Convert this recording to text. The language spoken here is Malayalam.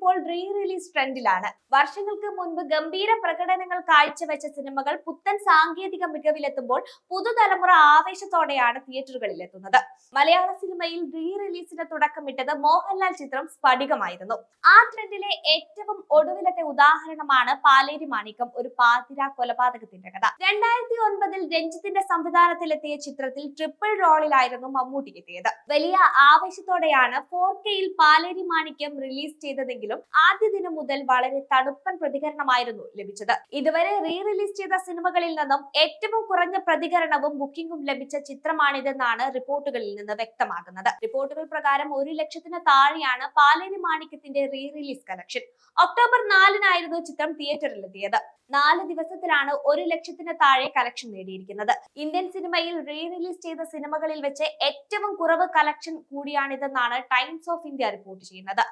ഇപ്പോൾ റീ റിലീസ് ട്രെൻഡിലാണ് വർഷങ്ങൾക്ക് മുൻപ് ഗംഭീര പ്രകടനങ്ങൾ കാഴ്ചവെച്ച സിനിമകൾ പുത്തൻ സാങ്കേതിക മികവിലെത്തുമ്പോൾ പുതുതലമുറ ആവേശത്തോടെയാണ് തിയേറ്ററുകളിൽ എത്തുന്നത് മലയാള സിനിമയിൽ റീ റിലീസിന് തുടക്കമിട്ടത് മോഹൻലാൽ ചിത്രം സ്ഫടികമായിരുന്നു. ആ ട്രെൻഡിലെ ഏറ്റവും ഒടുവിലത്തെ ഉദാഹരണമാണ് പാലേരി മാണിക്കം ഒരു പാതിര കൊലപാതകത്തിന്റെ കഥ. രണ്ടായിരത്തി ഒൻപതിൽ രഞ്ജിത്തിന്റെ സംവിധാനത്തിലെത്തിയ ചിത്രത്തിൽ ട്രിപ്പിൾ റോളിലായിരുന്നു മമ്മൂട്ടി എത്തിയത് വലിയ ആവേശത്തോടെയാണ് ഫോർ കെയിൽ പാലേരി മാണിക്യം റിലീസ് ചെയ്തതെങ്കിലും ആദ്യ ദിനം മുതൽ വളരെ തണുപ്പൻ പ്രതികരണമായിരുന്നു ലഭിച്ചത്. ഇതുവരെ റീ റിലീസ് ചെയ്ത സിനിമകളിൽ നിന്നും ഏറ്റവും കുറഞ്ഞ പ്രതികരണവും ബുക്കിംഗും ലഭിച്ച ചിത്രമാണിതെന്നാണ് റിപ്പോർട്ടുകളിൽ നിന്ന് വ്യക്തമാകുന്നത്. റിപ്പോർട്ടുകൾ പ്രകാരം ഒരു ലക്ഷത്തിന് താഴെയാണ് പാലേരി മാണിക്യത്തിന്റെ റീ റിലീസ് കളക്ഷൻ ഒക്ടോബർ നാലിനായിരുന്നു ചിത്രം തിയേറ്ററിലെത്തിയത്. നാല് ദിവസത്തിലാണ് ഒരു ലക്ഷത്തിന് താഴെ കളക്ഷൻ നേടിയിരിക്കുന്നത്. ഇന്ത്യൻ സിനിമയിൽ റീ റിലീസ് ചെയ്ത സിനിമകളിൽ വെച്ച് ഏറ്റവും കുറവ് കളക്ഷൻ കൂടിയാണിതെന്നാണ് ടൈംസ് ഓഫ് ഇന്ത്യ റിപ്പോർട്ട് ചെയ്യുന്നത്.